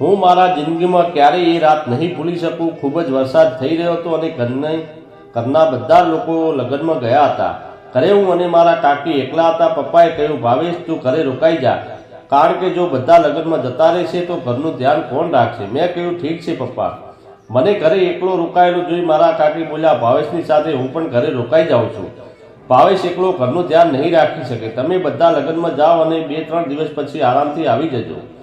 હું મારા જિંદગીમાં ક્યારેય એ રાત નહીં ભૂલી શકું. ખૂબ જ વરસાદ થઈ રહ્યો હતો અને ઘરને, ઘરના બધા લોકો લગ્નમાં ગયા હતા. ઘરે હું અને મારા કાકી એકલા હતા. પપ્પાએ કહ્યું, ભાવેશ, તું ઘરે રોકાઈ જા. કારણ કે જો બધા લગ્નમાં જતા રહેશે તો ઘરનું ધ્યાન કોણ રાખશે? મેં કહ્યું, ઠીક છે, પપ્પા. મને ઘરે એકલો રોકાયેલો જોઈ મારા કાકી બોલ્યા, ભાવેશની સાથે હું પણ ઘરે રોકાઈ જાઉં છું. ભાવેશ એકલો ઘરનું ધ્યાન નહીં રાખી શકે. તમે બધા લગ્નમાં જાઓ અને બે ત્રણ દિવસ પછી આરામથી આવી જજો.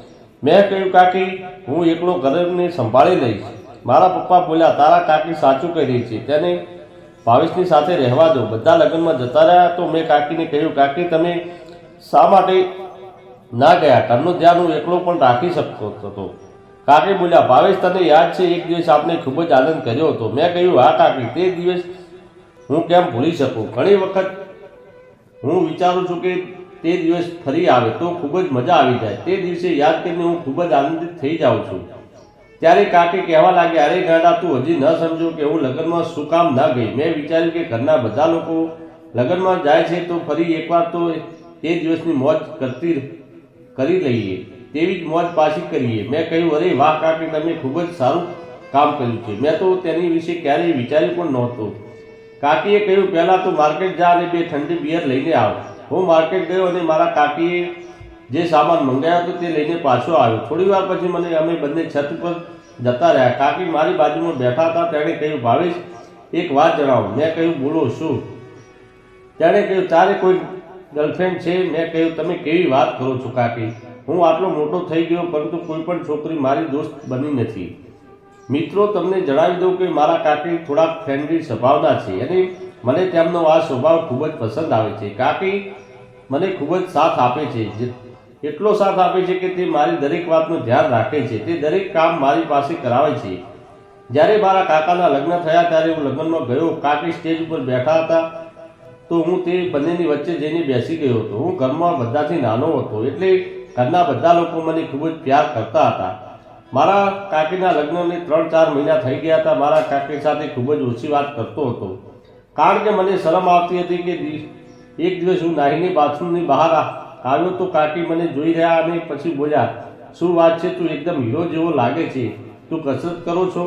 મેં કહ્યું, કાકી, હું એકલો ઘરને સંભાળી લઈશ. મારા પપ્પા બોલ્યા, તારા કાકી સાચું કહી રહી છે. તેને ભાવેશની સાથે રહેવા દો. બધા લગ્નમાં જતા રહ્યા. તો મેં કાકીને કહ્યું, કાકી, તમે શા માટે ના ગયા? ઘરનું ધ્યાન હું એકલો પણ રાખી શકતો હતો. કાકી બોલ્યા, ભાવેશ, તને યાદ છે, એક દિવસ આપણે ખૂબ જ આનંદ કર્યો હતો. મેં કહ્યું, હા, કાકી, તે દિવસ હું કેમ ભૂલી શકું? ઘણી વખત હું વિચારું છું કે તે દિવસ ફરી આવે તો ખૂબ જ મજા આવી જાય. તે દિવસે યાદ કરીને હું ખૂબ જ આનંદિત થઈ જાઉં છું. ત્યારે કાકી કહેવા લાગ્યા, અરે ગાડા, તું હજી ન સમજો કે હું લગ્નમાં શું કામ ના ગઈ. મેં વિચાર્યું કે ઘરના બધા લોકો લગ્નમાં જાય છે તો ફરી એકવાર તો તે દિવસની મોજ કરતી કરી લઈએ, તેવી જ મોજ પાછી કરીએ. મેં કહ્યું, અરે વાહ કાકે, તમે ખૂબ જ સારું કામ કર્યું છે. મેં તો તેની વિશે ક્યારેય વિચાર્યું પણ નહોતું. કાકીએ કહ્યું, પહેલાં તું માર્કેટ જા અને બે ઠંડી બિયર લઈને આવ. હું માર્કેટ ગયો અને મારા કાકીએ જે સામાન મંગાવ્યો હતો તે લઈને પાછો આવ્યો. થોડી વાર પછી મને અમે બંને છત ઉપર જતા રહ્યા. કાકી મારી બાજુમાં બેઠા હતા. તેણે કહ્યું, ભાવેશ, એક વાત જણાવો. મેં કહ્યું, બોલો, શું? તેણે કહ્યું, તારે કોઈ ગર્લફ્રેન્ડ છે? મેં કહ્યું, તમે કેવી વાત કરો છો કાકી? હું આટલો મોટો થઈ ગયો, પરંતુ કોઈ પણ છોકરી મારી દોસ્ત બની નથી. મિત્રો, તમને જણાવી દઉં કે મારા કાકી થોડાક ફ્રેન્ડલી સ્વભાવના છે અને મને તેમનો આ સ્વભાવ ખૂબ જ પસંદ આવે છે. કાકી મને ખૂબ જ સાથ આપે છે એટલો સાથ આપે છે કે તે મારી દરેક વાતનું ધ્યાન રાખે છે. તે દરેક કામ મારી પાસે કરાવે છે. જ્યારે મારા કાકાના લગ્ન થયા ત્યારે હું લગ્નમાં ગયો. કાકી સ્ટેજ ઉપર બેઠા હતા તો હું તે બંનેની વચ્ચે જઈને બેસી ગયો હતો. હું ઘરમાં બધાથી નાનો હતો એટલે ઘરના બધા લોકો મને ખૂબ જ પ્યાર કરતા હતા. મારા કાકીના લગ્નને ત્રણ ચાર મહિના થઈ ગયા હતા. મારા કાકી સાથે ખૂબ જ ઓછી વાત કરતો હતો. કારણ કે મને શરમ આવતી હતી કે એક દિવસ હું નાહીને બાથરૂમની બહાર આવ્યો તો કાકી મને જોઈ રહ્યા અને પછી બોલ્યા, શું વાત છે? તું એકદમ હીરો જેવો લાગે છે. તું કસરત કરો છો?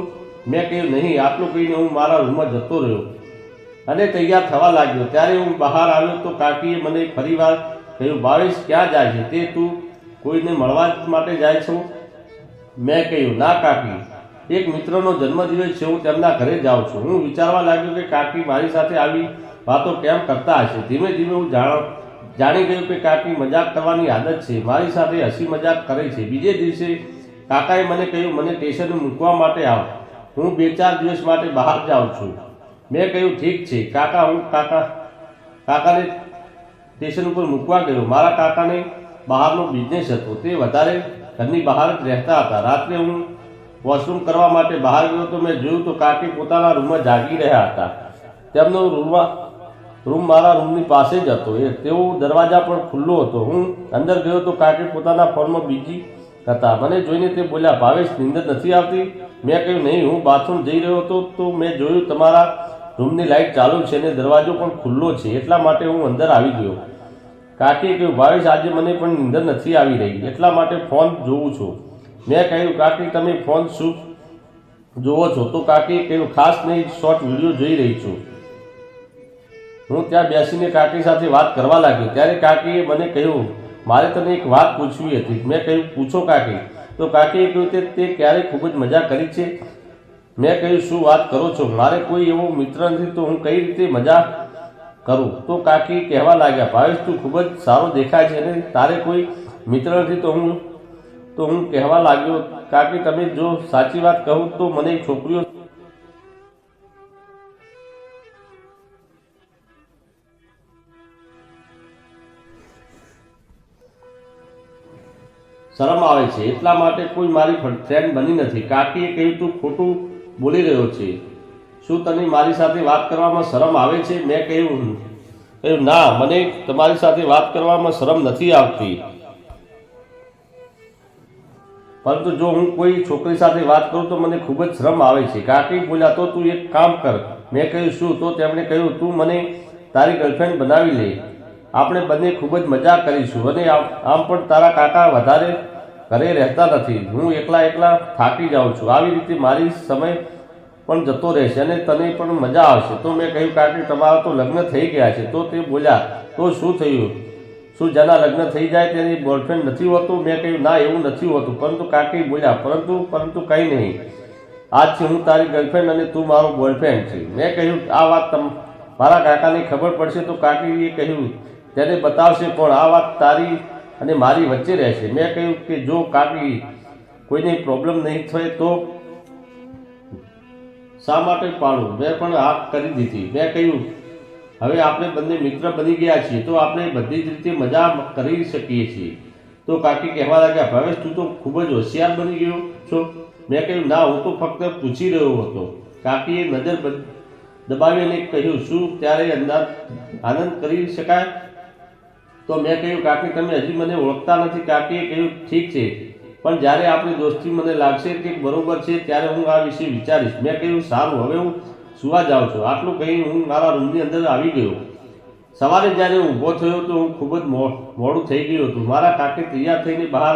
મેં કહ્યું, નહીં, આટલું કહીને હું મારા રૂમમાં જતો રહ્યો. અને તૈયાર થવા લાગ્યો. ત્યારે હું બહાર આવ્યો તો કાકીએ મને ફરીવાર કહ્યું, ભાવેશ, ક્યાં જાય છે? તે તું કોઈને મળવા માટે જાય છો? મેં કહ્યું, ના, કાકી. એક મિત્રનો જન્મદિવસ છે, હું તેમના ઘરે જાઉં છું. હું વિચારવા લાગ્યો કે કાકી મારી સાથે આવી વાતો કેમ કરતા હશે? ધીમે ધીમે હું જાણ જાણી ગયું કે કાકી મજાક કરવાની આદત છે. મારી સાથે હસી મજાક કરે છે. બીજે દિવસે કાકાએ મને કહ્યું, મને સ્ટેશન મૂકવા માટે આવ. હું બે ચાર દિવસ માટે બહાર જાઉં છું. મેં કહ્યું, ઠીક છે. કાકા, હું કાકા, કાકાને સ્ટેશન ઉપર મૂકવા ગયો. મારા કાકાને બહારનો બિઝનેસ હતો. તે વધારે ઘરની બહાર જ રહેતા હતા. રાત્રે હું વોશરૂમ કરવા માટે બહાર ગયો તો મેં જોયું તો કાકી પોતાના રૂમમાં જાગી રહ્યા હતા. તેમનો રૂમમાં રૂમ મારા રૂમની પાસે જ હતો. એ તેઓ દરવાજા પણ ખુલ્લો હતો. હું અંદર ગયો તો કાકી પોતાના ફોનમાં બીજી હતા. મને જોઈને તે બોલ્યા, ભાવેશ, નિંદર નથી આવતી? મેં કહ્યું, નહીં, હું બાથરૂમ જઈ રહ્યો હતો તો મેં જોયું તમારા રૂમની લાઇટ ચાલુ છે અને દરવાજો પણ ખુલ્લો છે, એટલા માટે હું અંદર આવી ગયો. કાકીએ કહ્યું, ભાવેશ, આજે મને પણ નીંદર નથી આવી રહી, એટલા માટે ફોન જોઉં છું. મેં કહ્યું, કાકી, તમે ફોન શું જોવો છો? તો કાકીએ કહ્યું, ખાસ નહીં, શોર્ટ વીડિયો જોઈ રહી છું. હું ત્યાં બેસીને કાકી સાથે વાત કરવા લાગ્યો. ત્યારે કાકીએ મને કહ્યું, મારે તને એક વાત પૂછવી હતી. મેં કહ્યું, પૂછો કાકી. તો કાકીએ કહ્યું કે તે ક્યારે ખૂબ જ મજા કરી છે? મેં કહ્યું, શું વાત કરો છો? મારે કોઈ એવો મિત્ર નથી, તો હું કઈ રીતે મજા કરું? તો કાકી કહેવા લાગ્યા, ભાવેશ, તું ખૂબ જ સારો દેખાય છે અને તારે કોઈ મિત્ર નથી, તો હું તો હું કહેવા લાગ્યો, કાકી, તમે જો સાચી વાત કહું તો મને છોકરીઓ શરમ આવે છે. એટલા માટે કોઈ મારી ફ્રેન્ડ બની નથી. કાકીએ કહ્યું, તું ખોટું બોલી રહ્યો છે. શું તને મારી સાથે વાત કરવામાં શરમ આવે છે? મેં કહ્યું કહ્યું, ના, મને તમારી સાથે વાત કરવામાં શરમ નથી આવતી. પરંતુ જો હું કોઈ છોકરી સાથે વાત કરું તો મને ખૂબ જ શરમ આવે છે. કાકી બોલ્યા, તો તું એક કામ કર. મેં કહ્યું, શું? તો તેમણે કહ્યું, તું મને તારી ગર્લફ્રેન્ડ બનાવી લે. આપણે બંને ખૂબ જ મજા કરીશું અને આમ પણ તારા કાકા વધારે ઘરે રહેતા નથી. હું એકલા એકલા થાકી જાઉં છું. આવી રીતે મારી સમય પણ જતો રહેશે અને તને પણ મજા આવશે. તો મેં કહ્યું, કાકી, તમારા તો લગ્ન થઈ ગયા છે. તો તે બોલ્યા, તો શું થયું? શું જેના લગ્ન થઈ જાય તેની બોયફ્રેન્ડ નથી હોતું? મેં કહ્યું, ના, એવું નથી હોતું. પરંતુ કાકી બોલ્યા, પરંતુ પરંતુ કંઈ નહીં. આજથી હું તારી ગર્લફ્રેન્ડ અને તું મારો બોયફ્રેન્ડ છે. મેં કહ્યું, આ વાત મારા કાકાને ખબર પડશે. તો કાકીએ કહ્યું તેને બતાવશે, પણ આ વાત તારી અને મારી વચ્ચે રહેશે. મેં કહ્યું કે જો કાકી કોઈને પ્રોબ્લેમ નહીં થાય તો શા માટે પાડું? મેં પણ આ કરી દીધી. મેં કહ્યું, હવે આપણે બંને મિત્ર બની ગયા છીએ, તો આપણે બધી જ રીતે મજા કરી શકીએ છીએ. તો કાકી કહેવા લાગ્યા, ભાવેશ, તું તો ખૂબ જ હોશિયાર બની ગયો છો. મેં કહ્યું, ના, હું તો ફક્ત પૂછી રહ્યો હતો. કાકીએ નજર દબાવીને કહ્યું, શું ત્યારે અંદાજ આનંદ કરી શકાય? તો મેં કહ્યું, કાકી, તમે હજી મને ઓળખતા નથી. કાકીએ કહ્યું, ઠીક છે. પણ જ્યારે આપણી દોસ્તી મને લાગશે કે બરોબર છે, ત્યારે હું આ વિશે વિચારીશ. મેં કહ્યું, સારું, હવે હું સુવા જાઉં છું. આટલું કહી હું મારા રૂમની અંદર આવી ગયો. સવારે જ્યારે હું ઊભો થયો તો હું ખૂબ જ મોડું થઈ ગયું હતું. મારા કાકી તૈયાર થઈને બહાર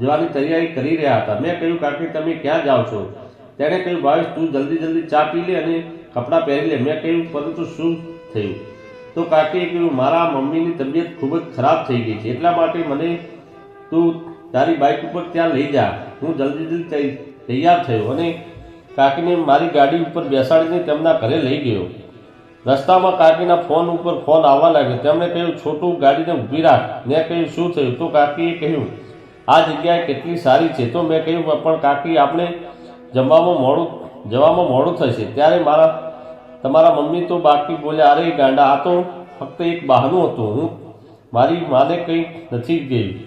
જવાની તૈયારી કરી રહ્યા હતા. મેં કહ્યું, કાકી, તમે ક્યાં જાઓ છો? તેણે કહ્યું, ભાવેશ, તું જલ્દી જલ્દી ચા પી લે અને કપડાં પહેરી લે. મેં કહ્યું, પરંતુ શું થયું? તો કાકીએ કહ્યું મારા મમ્મીની તબિયત ખૂબ જ ખરાબ થઈ ગઈ છે. એટલા માટે મને તું તારી બાઇક ઉપર ત્યાં લઈ જા. હું જલ્દી જલ્દી તૈયાર થયો અને કાકીને મારી ગાડી ઉપર બેસાડીને તેમના ઘરે લઈ ગયો. રસ્તામાં કાકીના ફોન ઉપર ફોન આવવા લાગ્યો. તેમણે કહ્યું, છોટું, ગાડીને ઊભી રાખ. મેં કહ્યું, શું થયું? તો કાકીએ કહ્યું, આ જગ્યાએ કેટલી સારી છે. તો મેં કહ્યું, પણ કાકી, આપણે જમવામાં મોડું, જવામાં મોડું થશે. ત્યારે મારા તમારા મમ્મી તો બાકી બોલ્યા, અરે ગાંડા, આ તો ફક્ત એક બહાનું હતું. હું, મારી માને કંઈ નથી ગઈ.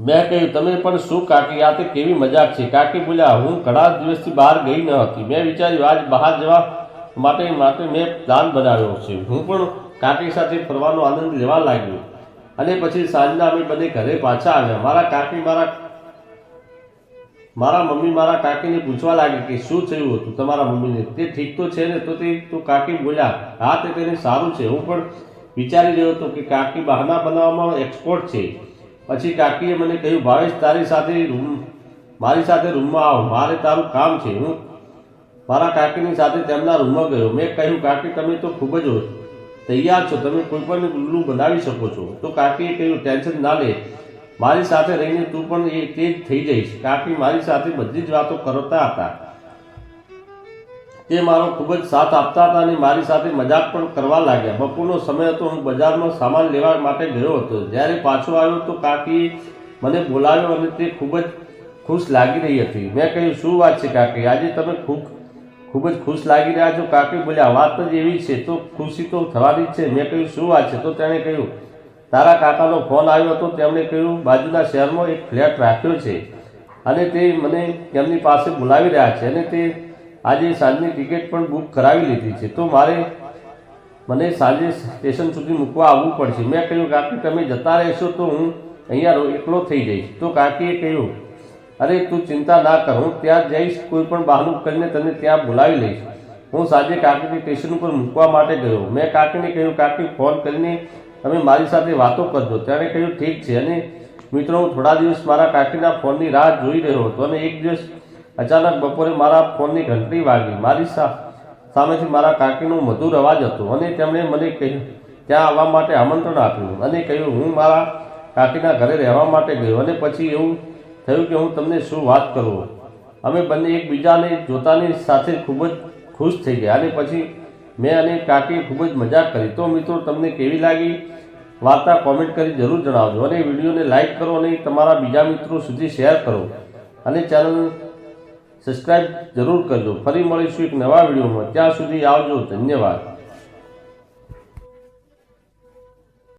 મેં કહ્યું, તમે પણ શું કાકી, આ તે કેવી મજાક છે. કાકી બોલ્યા, હું ઘણા દિવસથી બહાર ગઈ ન હતી. મેં વિચાર્યું, આજ બહાર જવા માટે માટે મેં પ્લાન બનાવ્યો છે. હું પણ કાકી સાથે ફરવાનો આનંદ લેવા લાગ્યો. અને પછી સાંજના અમે બંને ઘરે પાછા આવ્યા. મારા કાકી, મારા મારા મમ્મી મારા કાકીને પૂછવા લાગી કે શું થયું હતું તમારા મમ્મીને? તે ઠીક તો છે ને, તો તે તો કાકી બોલ્યા, હા, તે તેને સારું છે. હું પણ વિચારી રહ્યો હતો કે કાકી બહાના બનાવવામાં એક્સપોર્ટ છે. પછી કાકીએ મને કહ્યું, ભાવેશ, તારી સાથે રૂમ, મારી સાથે રૂમમાં આવો. મારે તારું કામ છે. હું મારા કાકીની સાથે તેમના રૂમમાં ગયો. મેં કહ્યું, કાકી, તમે તો ખૂબ જ તૈયાર છો. તમે કોઈ પણ ઉલ્લુ બનાવી શકો છો. તો કાકીએ કહ્યું, ટેન્શન ના લે. મારી સાથે રહીને તું પણ એ તે જ થઈ જઈશ. કાકી, મારી સાથે બધી જ વાતો કરતા હતા. તે મારો ખૂબ જ સાથ આપતા હતા અને મારી સાથે મજાક પણ કરવા લાગ્યા. બપોરનો સમય હતો, હું બજારમાં સામાન લેવા માટે ગયો હતો. જ્યારે પાછો આવ્યો તો કાકીએ મને બોલાવ્યો અને તે ખૂબ જ ખુશ લાગી રહી હતી. મેં કહ્યું, શું વાત છે કાકી? આજે તમે ખૂબ ખૂબ જ ખુશ લાગી રહ્યા છો. કાકી બોલ્યા, વાત જ એવી છે, તો ખુશી તો થવાની જ છે. મેં કહ્યું, શું વાત છે? તો તેણે કહ્યું તારા કાકાનો ફોન આવ્યો હતો તેમણે કહ્યું, બાજુના શહેરમાં એક ફ્લેટ રાખ્યો છે અને તે મને તેમની પાસે બોલાવી રહ્યા છે અને તે આજે સાંજની ટિકિટ પણ બુક કરાવી લીધી છે. તો મારે મને સાંજે સ્ટેશન સુધી મૂકવા આવવું પડશે. મેં કહ્યું, કાકી, તમે જતા રહેશો તો હું અહીંયા એકલો થઈ જઈશ. તો કાકીએ કહ્યું, અરે, તું ચિંતા ના કર, હું ત્યાં જઈશ, કોઈ પણ બહાનું કરીને તને ત્યાં બોલાવી લઈશ. હું સાંજે કાકીને સ્ટેશન ઉપર મૂકવા માટે ગયો. મેં કાકીને કહ્યું, કાકી, ફોન કરીને તમે મારી સાથે વાતો કરજો. તેણે કહ્યું, ઠીક છે. અને મિત્રો, હું થોડા દિવસ મારા કાકીના ફોનની રાહ જોઈ રહ્યો હતો અને એક દિવસ અચાનક બપોરે મારા ફોનની ઘંટડી વાગી. મારી સામેથી મારા કાકીનો મધુર અવાજ હતો અને તેમણે મને કહ્યું, ત્યાં આવવા માટે આમંત્રણ આપ્યું. અને કહ્યું, હું મારા કાકીના ઘરે રહેવા માટે ગયો અને પછી એવું થયું કે હું તમને શું વાત કરું. અમે બંને એકબીજાને જોતાની સાથે ખૂબ જ ખુશ થઈ ગયા અને પછી મેં અને કાકીએ ખૂબ જ મજાક કરી. તો મિત્રો, તમને કેવી લાગી? વાર્તા કોમેન્ટ કરી જરૂર જણાવજો અને વિડીયોને લાઇક કરો અને તમારા બીજા મિત્રો સુધી શેર કરો. અને ચેનલ સબસ્ક્રાઈબ જરૂર કરજો. ફરી મળીશું એક નવા વિડીયોમાં. ત્યાં સુધી આવજો. ધન્યવાદ.